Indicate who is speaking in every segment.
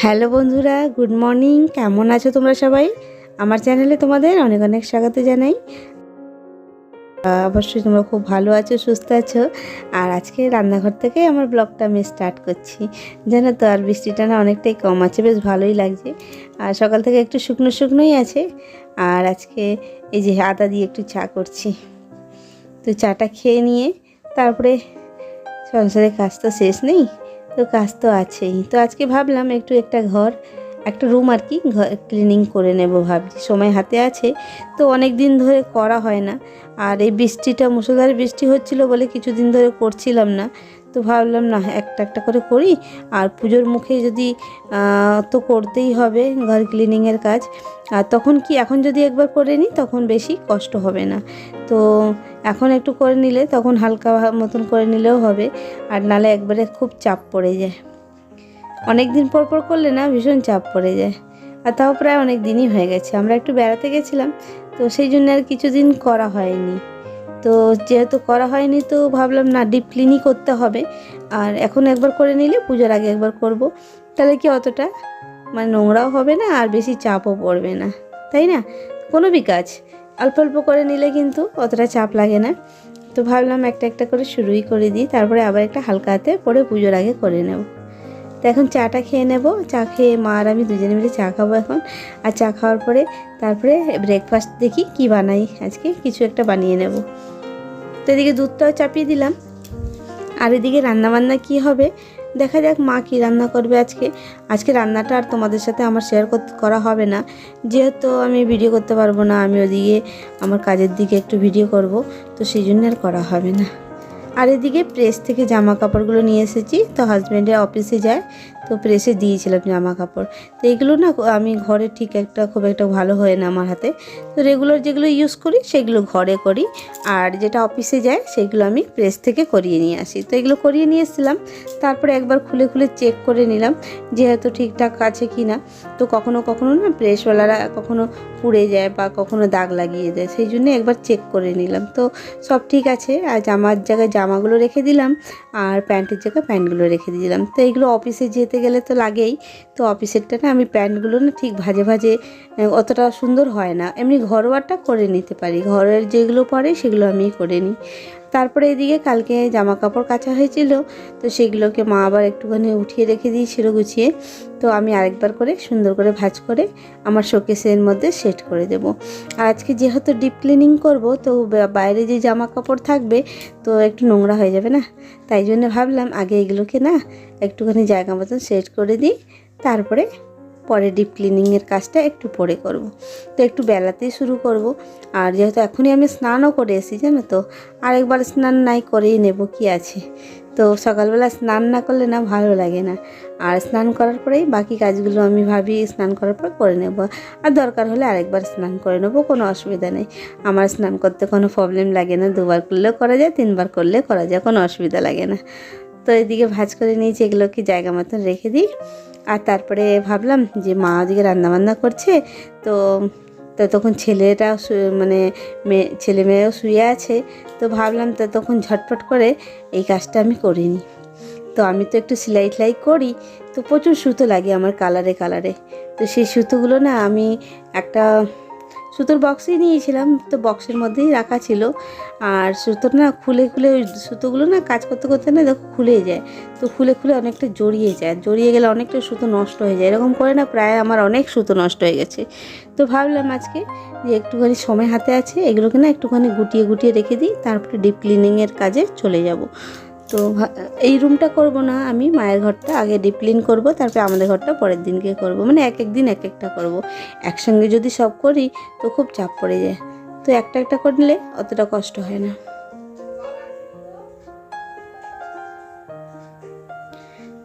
Speaker 1: Hello বন্ধুরা, good morning. কেমন আছো তোমরা সবাই? আমার চ্যানেলে তোমাদের অনেক অনেক স্বাগত জানাই। অবশ্যই তোমরা খুব ভালো আছো, সুস্থ আছো। আর আজকে রান্নাঘর থেকে আমার ব্লগটা আমি স্টার্ট করছি। জানো তো আর বৃষ্টিটা না অনেকটাই কম আছে, বেশ ভালোই লাগছে। আর সকাল থেকে একটু শুকনো শুকনোই আছে। আর আজকে এই যে আদা দিয়ে একটু চা করছি। তো চাটা খেয়ে নিয়ে তারপরে সংসারের কাজ তো শেষ নেই। তো কাজ তো আছেই। তো আজকে ভাবলাম একটু একটা ঘর, একটা রুম আর কি ক্লিনিং করে নেব ভাবছি। সময় হাতে আছে, তো অনেক দিন ধরে করা হয় না। আর এই বৃষ্টিটা মুসলধারে বৃষ্টি হচ্ছিল বলে কিছুদিন ধরে করছিলাম না। তো ভাবলাম না, একটা একটা করে করি। আর পুজোর মুখে যদি তো করতেই হবে ঘর ক্লিনিংয়ের কাজ। আর তখন কি, এখন যদি একবার করে নিই, তখন বেশি কষ্ট হবে না। তো এখন একটু করে নিলে তখন হালকা মতন করে নিলেও হবে। আর নালে একবারে খুব চাপ পড়ে যায়। অনেক দিন পর পর করলে না ভীষণ চাপ পড়ে যায়। আর তাও প্রায় অনেক দিনই হয়ে গেছে। আমরা একটু বেড়াতে গেছিলাম, তো সেই জন্য আর কিছুদিন করা হয়নি। তো যেহেতু করা হয়নি, তো ভাবলাম না ডিপ ক্লিনই করতে হবে। আর এখন একবার করে নিলে পুজোর আগে একবার করব। তাহলে কি অতটা মানে নোংরাও হবে না আর বেশি চাপও পড়বে না। তাই না? কোনো বি কাজ অল্প অল্প করে নিলে কিন্তু অতটা চাপ লাগে না। তো ভাবলাম একটা একটা করে শুরুই করে দিই, তারপরে আবার একটা হালকা হাতে পরে পুজোর আগে করে নেব। তো এখন চাটা খেয়ে নেব, চা খেয়ে মা আর আমি দুজনে মিলে চা খাব এখন। আর চা খাওয়ার পরে তারপরে ব্রেকফাস্ট দেখি কি বানাই, আজকে কিছু একটা বানিয়ে নেব। তো এদিকে দুধটাও চাপিয়ে দিলাম। আর এদিকে রান্নাবান্না কি হবে দেখা যাক মা কি রান্না করবে আজকে। আজকে রান্নাটা আর তোমাদের সাথে আমার শেয়ার করা হবে না। যেহেতু আমি ভিডিও করতে পারব না, আমি ওদিকে আমার কাজের দিকে একটু ভিডিও করব, তো সেই জন্য আর করা হবে না। আর এদিকে প্রেস থেকে জামা কাপড়গুলো নিয়ে এসেছি, তো হাজব্যান্ডের অফিসে যায়। তো প্রেসে দিয়েছিলাম জামা কাপড়। তো এগুলো না আমি ঘরে ঠিক একটা খুব একটা ভালো হয় না আমার হাতে। তো রেগুলার যেগুলো ইউজ করি, সেগুলো ঘরে করি। আর যেটা অফিসে যায়, সেগুলো আমি প্রেস থেকে করিয়ে নিয়ে আসি। তো এগুলো করিয়ে নিয়ে এসেছিলাম। তারপরে একবার খুলে খুলে চেক করে নিলাম যেহেতু ঠিকঠাক আছে কি না তো কখনো কখনো না প্রেসওয়ালারা কখনো পুড়ে যায় বা কখনো দাগ লাগিয়ে দেয় সেই জন্য একবার চেক করে নিলাম। তো সব ঠিক আছে। আর জামার জায়গায় জামাগুলো রেখে দিলাম। আর প্যান্টের জায়গায় প্যান্টগুলো রেখে দিলাম। তো এইগুলো অফিসে যেতে গেলে তো লাগেই। তো অফিসেরটা না আমি প্যান্টগুলো না ঠিক ভাজে ভাজে অতটা সুন্দর হয় না। এমনি ঘরোয়াটা করে নিতে পারি। ঘরের যেগুলো পরে সেগুলো আমি করে নিই। তারপরে এদিকে কালকে জামা কাপড় কাচা হয়েছিল, তো সেগুলোকে মা আবার একটুখানি উঠিয়ে রেখে দিয়েছিল গুছিয়ে। তো আমি আরেকবার করে সুন্দর করে ভাজ করে আমার শোকেসের মধ্যে সেট করে দেব। আর আজকে যেহেতু ডিপ ক্লিনিং করব, তো বাইরে যে জামা কাপড় থাকবে, তো একটু নোংরা হয়ে যাবে না? তাই জন্য ভাবলাম আগে এগুলোকে না একটুখানি জায়গা মতন সেট করে দিই। তারপরে পরে ডিপ ক্লিনিংয়ের কাজটা একটু পরে করব। তো একটু বেলাতেই শুরু করব। আর যেহেতু এখনই আমি স্নানও করে এসেছি, জানো তো, আরেকবার স্নান নাই করেই নেব কি আছে। তো সকালবেলা স্নান না করলে না ভালো লাগে না। আর স্নান করার পরেই বাকি কাজগুলো আমি ভাবি স্নান করার পর করে নেব। আর দরকার হলে আরেকবার স্নান করে নেব, কোনো অসুবিধা নেই। আমার স্নান করতে কোনো প্রবলেম লাগে না। দুবার করলেও করা যায়, তিনবার করলে করা যায়, কোনো অসুবিধা লাগে না। তো এদিকে ভাজ করে নিয়েছি, এগুলোকে জায়গা মতন রেখে দিই। আর তারপরে ভাবলাম যে মা ওদিকে রান্নাবান্না করছে, তো তো তখন ছেলেটা শু- মানে মেয়ে, ছেলে মেয়েও শুয়ে আছে, তো ভাবলাম তো তখন ঝটপট করে এই কাজটা আমি করিনি তো আমি তো একটু সেলাই টেলাই করি, তো প্রচুর সুতো লাগে আমার কালারে কালারে। তো সেই সুতোগুলো না আমি একটা সুতোর বক্সই নিয়েছিলাম, তো বক্সের মধ্যেই রাখা ছিল। আর সুতোর না খুলে খুলে ওই সুতোগুলো না কাজ করতে করতে না দেখো খুলে যায়। তো খুলে খুলে অনেকটা জড়িয়ে যায়। জড়িয়ে গেলে অনেকটা সুতো নষ্ট হয়ে যায়। এরকম করে না প্রায় আমার অনেক সুতো নষ্ট হয়ে গেছে। তো ভাবলাম আজকে যে একটুখানি সময় হাতে আছে, এগুলোকে না একটুখানি গুটিয়ে গুটিয়ে রেখে দিই, তারপরে ডিপ ক্লিনিংয়ের কাজে চলে যাব। তো এই রুমটা করব না আমি, মায়ের ঘরটা আগে ডিপ ক্লিন করব, তারপরে আমাদের ঘরটা পরের দিনকে করব। মানে এক এক দিন এক একটা করব। একসঙ্গে যদি সব করি, তো খুব চাপ পড়ে যায়। তো একটা একটা করলে অতটা কষ্ট হয় না।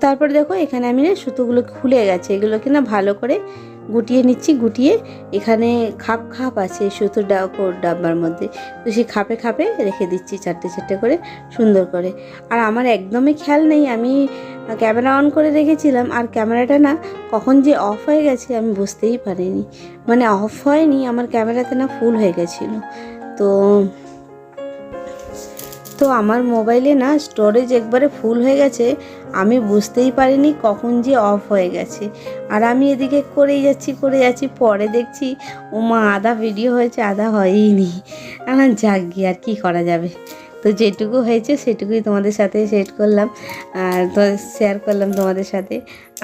Speaker 1: তারপরে দেখো, এখানে আমি না সুতোগুলো খুলে গেছে। এগুলোকে না ভালো করে গুটিয়ে নিচ্ছি, গুটিয়ে এখানে খাপ খাপ আছে সুতোর ডাব্বার মধ্যে। তো সেই খাপে খাপে রেখে দিচ্ছি চারটে চারটে করে সুন্দর করে। আর আমার একদমই খেয়াল নেই, আমি ক্যামেরা অন করে রেখেছিলাম, আর ক্যামেরাটা না কখন যে অফ হয়ে গেছে আমি বুঝতেই পারিনি। মানে অফ হয়নি, আমার ক্যামেরাতে না ফুল হয়ে গেছিল। তো তো আমার মোবাইলে না স্টোরেজ একবারে ফুল হয়ে গেছে। আমি বুঝতেই পারিনি কখন যে অফ হয়ে গেছে। আর আমি এদিকে করেই যাচ্ছি করে যাচ্ছি, পরে দেখছি ও মা আধা ভিডিও হয়েছে, আধা হয়ইনি। আমার যাক গিয়ে আর কী করা যাবে। তো যেটুকু হয়েছে সেটুকুই তোমাদের সাথে সেট করলাম, আর শেয়ার করলাম তোমাদের সাথে।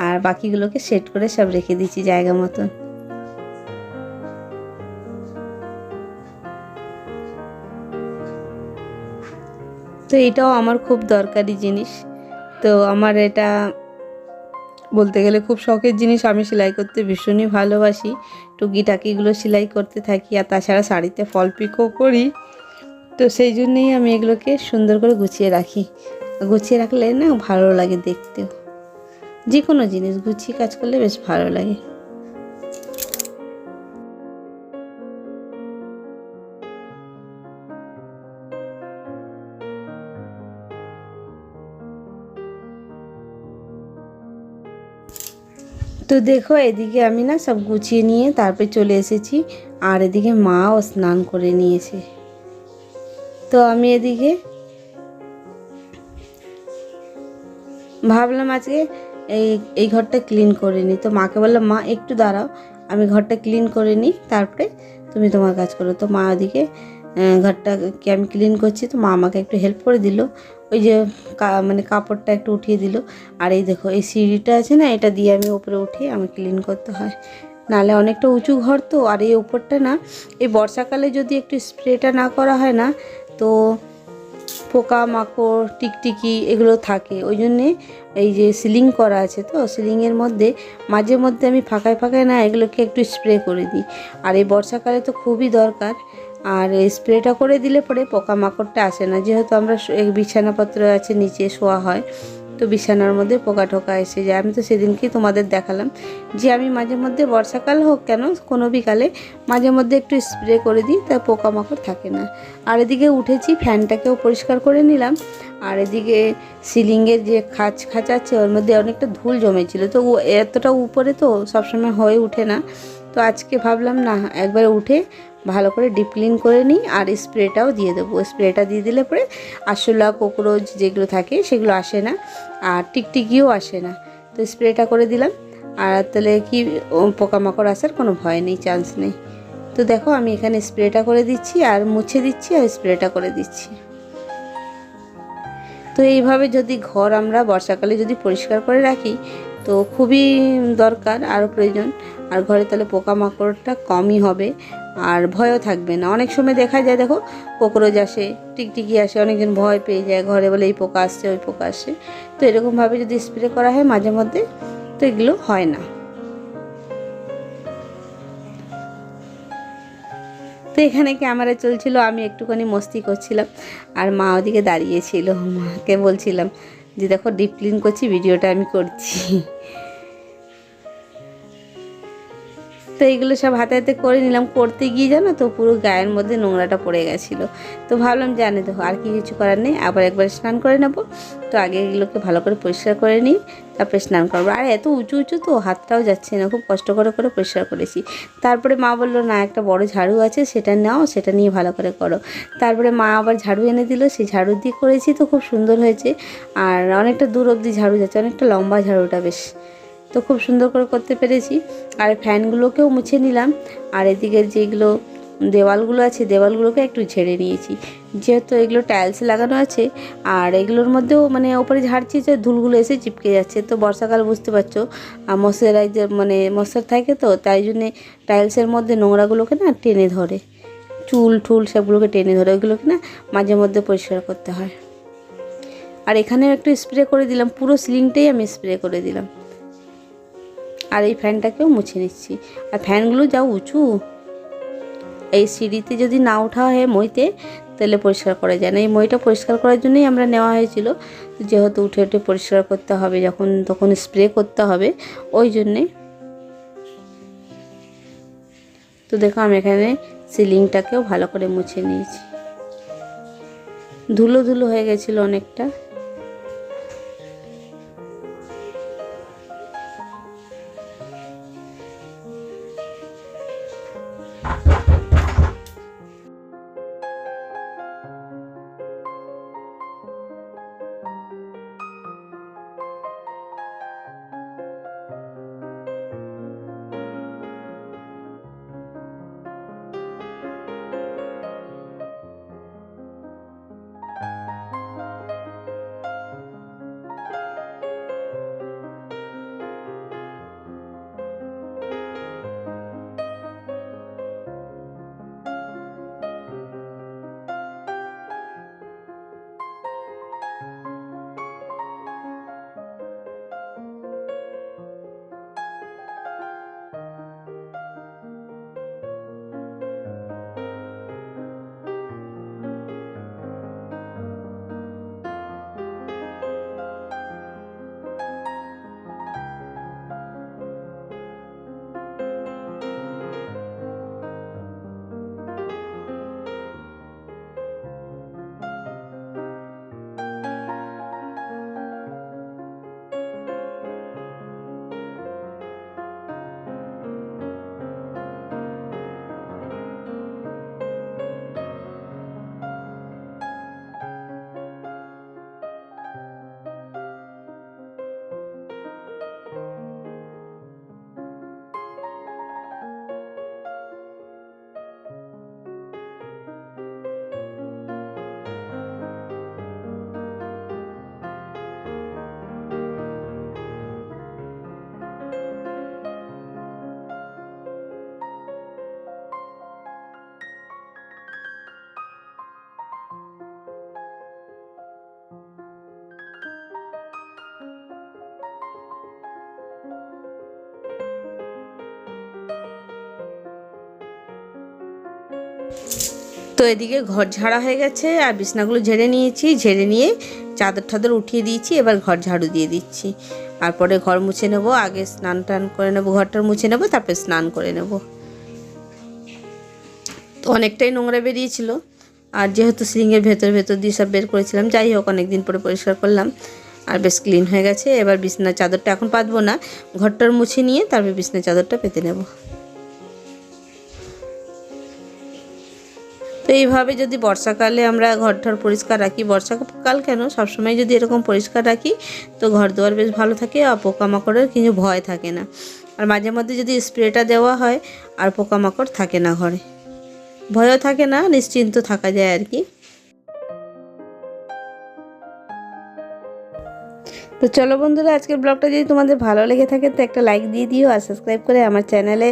Speaker 1: আর বাকিগুলোকে সেট করে সব রেখে দিচ্ছি জায়গা মতন। তো এটাও আমার খুব দরকারি জিনিস। তো আমার এটা বলতে গেলে খুব শখের জিনিস। আমি সেলাই করতে ভীষণই ভালোবাসি। টুকি টাকিগুলো সেলাই করতে থাকি আর তাছাড়া শাড়িতে ফল পিকও করি। তো সেই জন্যেই আমি এগুলোকে সুন্দর করে গুছিয়ে রাখি। গুছিয়ে রাখলে না ভালো লাগে দেখতেও। যে কোনো জিনিস গুছিয়ে কাজ করলে বেশ ভালো লাগে। তো দেখো, এদিকে আমি না সব গুছিয়ে নিয়ে তারপরে চলে এসেছি। আর এদিকে মাও স্নান করে নিয়েছে। তো আমি এদিকে ভাবলাম আজকে এই এই ঘরটা ক্লিন করে নিই। তো মাকে বললাম, মা, একটু দাঁড়াও। আমি ঘরটা ক্লিন করে নিই, তারপরে তুমি তোমার কাজ করো। তো মা ওদিকে ঘরটাকে আমি ক্লিন করছি, তো মা আমাকে একটু হেল্প করে দিল। ওই যে মানে কাপড়টা একটু উঠিয়ে দিল। আর এই দেখো, এই সিঁড়িটা আছে না, এটা দিয়ে আমি উপরে উঠিয়ে আমি ক্লিন করতে হয়। নালে অনেকটা উঁচু ঘর তো, আর এই উপরটা না, এই বর্ষাকালে যদি একটু স্প্রেটা না করা হয় না, তো পোকা মাকড়, টিকটিকি এগুলো থাকে। ওই জন্যে এই যে সিলিং করা আছে তো সিলিংয়ের মধ্যে মাঝে মধ্যে আমি ফাঁকায় ফাঁকায় না এগুলোকে একটু স্প্রে করে দিই। আর এই বর্ষাকালে তো খুবই দরকার আর স্প্রেটা করে দিলে পরে পোকামাকড়টা আসে না। যেহেতু আমরা বিছানাপত্র আছে, নিচে শোয়া হয়, তো বিছানার মধ্যে পোকা ঠোকা এসে যায়। আমি তো সেদিনকেই তোমাদের দেখালাম যে আমি মাঝে মধ্যে বর্ষাকাল হোক কেন, কোনো বিকালে মাঝে মধ্যে একটু স্প্রে করে দিই, তা পোকামাকড় থাকে না। আর এদিকে উঠেছি, ফ্যানটাকেও পরিষ্কার করে নিলাম। আর এদিকে সিলিংয়ের যে খাঁচ খাঁচ আছে ওর মধ্যে অনেকটা ধুল জমেছিল। তো এতটা উপরে তো সবসময় হয়ে ওঠে না। তো আজকে ভাবলাম, না, একবার উঠে ভালো করে ডিপ ক্লিন করে নিই আর স্প্রেটাও দিয়ে দেবো। স্প্রেটা দিয়ে দিলে পরে আরশোলা, কোকরোচ যেগুলো থাকে সেগুলো আসে না আর টিকটিকিও আসে না। তো স্প্রেটা করে দিলাম। আর তাহলে কি পোকামাকড় আসার কোনো ভয় নেই চান্স নেই। তো দেখো আমি এখানে স্প্রেটা করে দিচ্ছি আর মুছে দিচ্ছি আর স্প্রেটা করে দিচ্ছি। তো এইভাবে যদি ঘর আমরা বর্ষাকালে যদি পরিষ্কার করে রাখি, তো খুবই দরকার, আরও প্রয়োজন। আর ঘরে তাহলে পোকামাকড়টা কমই হবে। আর ভয়ও থাকবে না। অনেক সময় দেখা যায়, দেখো কোকরোজ আসে, টিকটিকি আসে, অনেকজন ভয় পেয়ে যায়, ঘরে বলে এই পোকা আসছে, ওই পোকা আসছে। তো এরকমভাবে যদি স্প্রে করা হয় মাঝে মধ্যে, তো এগুলো হয় না। তো এখানে ক্যামেরা চলছিল, আমি একটুখানি মস্তি করছিলাম, আর মা ওদিকে দাঁড়িয়েছিল মাকে বলছিলাম যে, দেখো ডিপ ক্লিন করছি, ভিডিওটা আমি করছি। তো এইগুলো সব হাতে হাতে করে নিলাম। করতে গিয়ে জানো তো পুরো গায়ের মধ্যে নোংরাটা পড়ে গেছিল। তো ভাবলাম জানে দেখো, আর কি কিছু করার নেই। আবার একবার স্নান করে নেব। তো আগে এগুলোকে ভালো করে পরিষ্কার করে নিই, তারপরে স্নান করব। আর এত উঁচু উঁচু তো হাতটাও যাচ্ছে না। খুব কষ্ট করে করে পরিষ্কার করেছি। তারপরে মা বলল, না, একটা বড় ঝাড়ু আছে, সেটা নাও, সেটা নিয়ে ভালো করে করো। তারপরে মা আবার ঝাড়ু এনে দিল। সেই ঝাড়ু দিয়ে করেছি তো খুব সুন্দর হয়েছে। আর অনেকটা দূর অবধি ঝাড়ু যাচ্ছে, অনেকটা লম্বা ঝাড়ুটা বেশ। তো খুব সুন্দর করে করতে পেরেছি। আর ফ্যানগুলোকেও মুছে নিলাম। আর এদিকে যেগুলো দেওয়ালগুলো আছে, দেওয়ালগুলোকে একটু ঝেড়ে নিয়েছি। যেহেতু এগুলো টাইলস লাগানো আছে, আর এগুলোর মধ্যেও মানে ওপরে ঝাড়ছি যে ধুলগুলো এসে চিপকে যাচ্ছে। তো বর্ষাকাল বুঝতে পারছ, আর মশারাইজার মানে মশার থাকে তো, তাই জন্যে টাইলসের মধ্যে নোংরাগুলোকে না টেনে ধরে। চুল টুল সবগুলোকে টেনে ধরে, ওইগুলোকে না মাঝে মধ্যে পরিষ্কার করতে হয়। আর এখানেও একটু স্প্রে করে দিলাম, পুরো সিলিংটাই আমি স্প্রে করে দিলাম। আর এই ফ্যানটাকেও মুছে নিচ্ছি। আর ফ্যানগুলো যা উঁচু। এই সিঁড়িতে যদি না ওঠা হয় মইতে, তাহলে পরিষ্কার করা যায় না। এই মইটা পরিষ্কার করার জন্যই আমরা নেওয়া হয়েছিল। যেহেতু উঠে উঠে পরিষ্কার করতে হবে, যখন তখন স্প্রে করতে হবে, ওই জন্যে। তো দেখো আমি এখানে সিলিংটাকেও ভালো করে মুছে নিয়েছি। ধুলো ধুলো হয়ে গেছিল অনেকটা। এদিকে ঘর ঝাড়া হয়ে গেছে আর বিছনাগুলো ঝেড়ে নিয়েছি, ঝেড়ে নিয়ে চাদর টাদর উঠিয়ে দিয়েছি, এবার ঘর ঝাড়ু দিয়ে দিচ্ছি। তারপরে ঘর মুছে নেব, আগে স্নান টান করে নেব, ঘরটার মুছে নেব, তারপরে স্নান করে নেব। তো অনেকটাই নোংরা বেরিয়েছিল। আর যেহেতু সিলিংয়ের ভেতর ভেতর দিয়ে সব বের করেছিলাম, যাই হোক অনেক দিন পরে পরিষ্কার করলাম। আর বেশ ক্লিন হয়ে গেছে, এবার বিছনার চাদরটা এখন পাতবো না, ঘরটার মুছে নিয়ে তারপর বিছনার চাদরটা পেতে নেব। তো এইভাবে যদি বর্ষাকালে আমরা ঘর ঘরটার পরিষ্কার রাখি, বর্ষাকাল কেন? সবসময় যদি এরকম পরিষ্কার রাখি, তো ঘর দুয়ার বেশ ভালো থাকে আর পোকামাকড়ের কিছু ভয় থাকে না। আর মাঝে মধ্যে যদি স্প্রেটা দেওয়া হয়, আর পোকামাকড় থাকে না ঘরে। ভয়ও থাকে না, নিশ্চিন্ত থাকা যায় আর কি। তো চলো বন্ধুরা, আজকের ব্লগটা যদি তোমাদের ভালো লেগে থাকে, তো একটা লাইক দিয়ে দিও আর সাবস্ক্রাইব করে আমার চ্যানেলে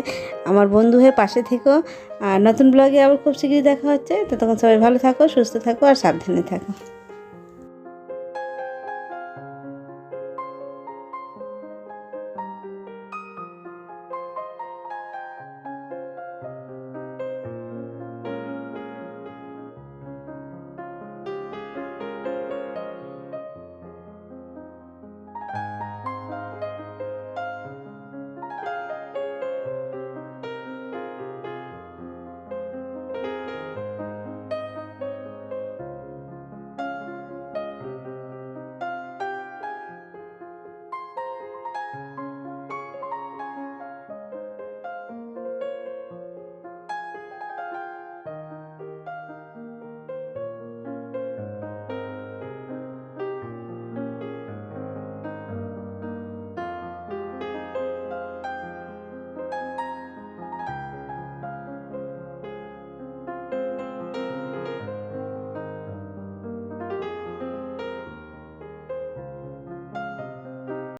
Speaker 1: আমার বন্ধু হয়ে পাশে থেকো। আর নতুন ব্লগে আবার খুব শীঘ্রই দেখা হচ্ছে। তো তখন সবাই ভালো থাকো, সুস্থ থাকো আর সাবধানে থাকো।